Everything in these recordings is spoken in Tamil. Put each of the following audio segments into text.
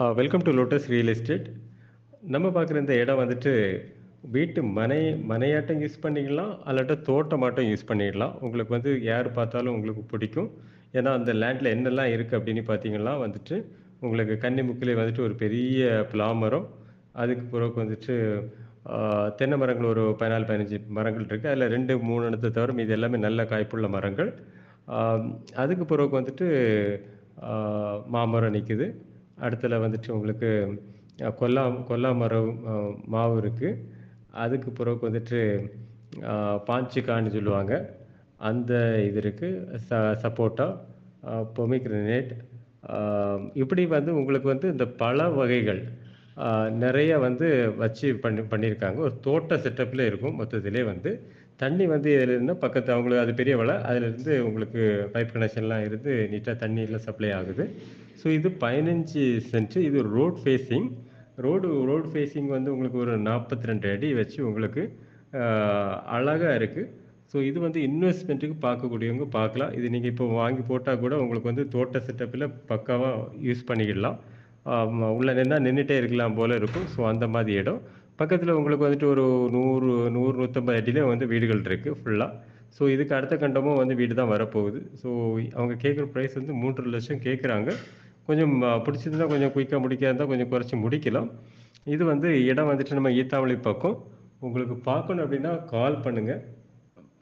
Welcome to Lotus real estate நம்ம பார்க்குற இந்த இடம் வந்துட்டு வீட்டு மனை மனையாட்டம் யூஸ் பண்ணிக்கலாம் அல்லாட்ட தோட்டமாட்டம் யூஸ் பண்ணிடலாம். உங்களுக்கு வந்து யார் பார்த்தாலும் உங்களுக்கு பிடிக்கும். ஏன்னா அந்த லேண்டில் என்னெல்லாம் இருக்குது அப்படின்னு பார்த்தீங்கன்னா வந்துட்டு உங்களுக்கு கன்னிமுக்கிலே வந்துட்டு ஒரு பெரிய பிளாமரம். அதுக்கு பிறகு வந்துட்டு தென்னை மரங்கள் ஒரு பதினாலு பதினஞ்சு மரங்கள் இருக்குது அதில் ரெண்டு மூணு இடத்தை தவிர இது எல்லாமே நல்ல காய்ப்புள்ள மரங்கள். அதுக்கு பிறகு வந்துட்டு மாமரம் நிற்குது அடுத்தல வந்துட்டு உங்களுக்கு கொல்லா கொல்லா மரம் மாவு இருக்குது அதுக்கு பிறகு வந்துட்டு பாஞ்சிக்கான்னு சொல்லுவாங்க. அந்த இது இருக்குது ச சப்போட்டா பொமிக்ரனேட். இப்படி வந்து உங்களுக்கு வந்து இந்த பல வகைகள் நிறைய வந்து வச்சு பண்ணி பண்ணியிருக்காங்க. ஒரு தோட்ட செட்டப்பில் இருக்கும் மொத்தத்திலே வந்து. தண்ணி வந்து இதில் பக்கத்து அவங்களுக்கு அது பெரிய வலை அதிலிருந்து உங்களுக்கு பைப் கனெக்ஷன்லாம் இருந்து நீட்டாக தண்ணியெல்லாம் சப்ளை ஆகுது. ஸோ இது பதினஞ்சு சென்ட் இது road facing road road facing வந்து உங்களுக்கு ஒரு நாற்பத்தி ரெண்டு அடி வச்சு உங்களுக்கு அழகாக இருக்குது ஸோ இது வந்து இன்வெஸ்ட்மெண்ட்டுக்கு பார்க்கக்கூடியவங்க பார்க்கலாம். இது நீங்கள் இப்போ வாங்கி போட்டால் கூட உங்களுக்கு வந்து தோட்ட செட்டப்பில் பக்காவாக யூஸ் பண்ணிக்கிடலாம். உள்ளே உள்ள நின்னா நின்றுட்டே இருக்கலாம் போல இருக்கும். ஸோ அந்த மாதிரி இடம். பக்கத்தில் உங்களுக்கு வந்துட்டு ஒரு நூறு நூறு நூற்றம்பது அடியிலே வந்து வீடுகள் இருக்குது ஃபுல்லாக ஸோ இதுக்கு அடுத்த கண்டமும் வந்து வீடு தான் வரப்போகுது. ஸோ அவங்க கேட்குற ப்ரைஸ் வந்து மூன்று லட்சம் கேட்குறாங்க. கொஞ்சம் பிடிச்சிருந்தா கொஞ்சம் குயிக்காக முடிக்காதான் கொஞ்சம் குறைச்சி முடிக்கலாம். இது வந்து இடம் வந்துட்டு நம்ம ஈத்தாமலை பக்கம். உங்களுக்கு பார்க்கணும் அப்படின்னா கால் பண்ணுங்கள்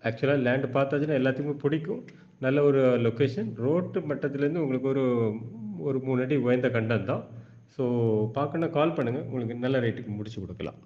ஆக்சுவலாக லேண்டு பார்த்தாச்சுன்னா எல்லாத்துக்குமே பிடிக்கும். நல்ல ஒரு லொக்கேஷன் ரோட்டு மட்டத்துலேருந்து உங்களுக்கு ஒரு ஒரு மூணு அடி உயர்ந்த கண்டம் தான். ஸோ பார்க்கணுன்னா கால் பண்ணுங்கள் உங்களுக்கு நல்ல ரேட்டுக்கு முடிச்சு கொடுக்கலாம்.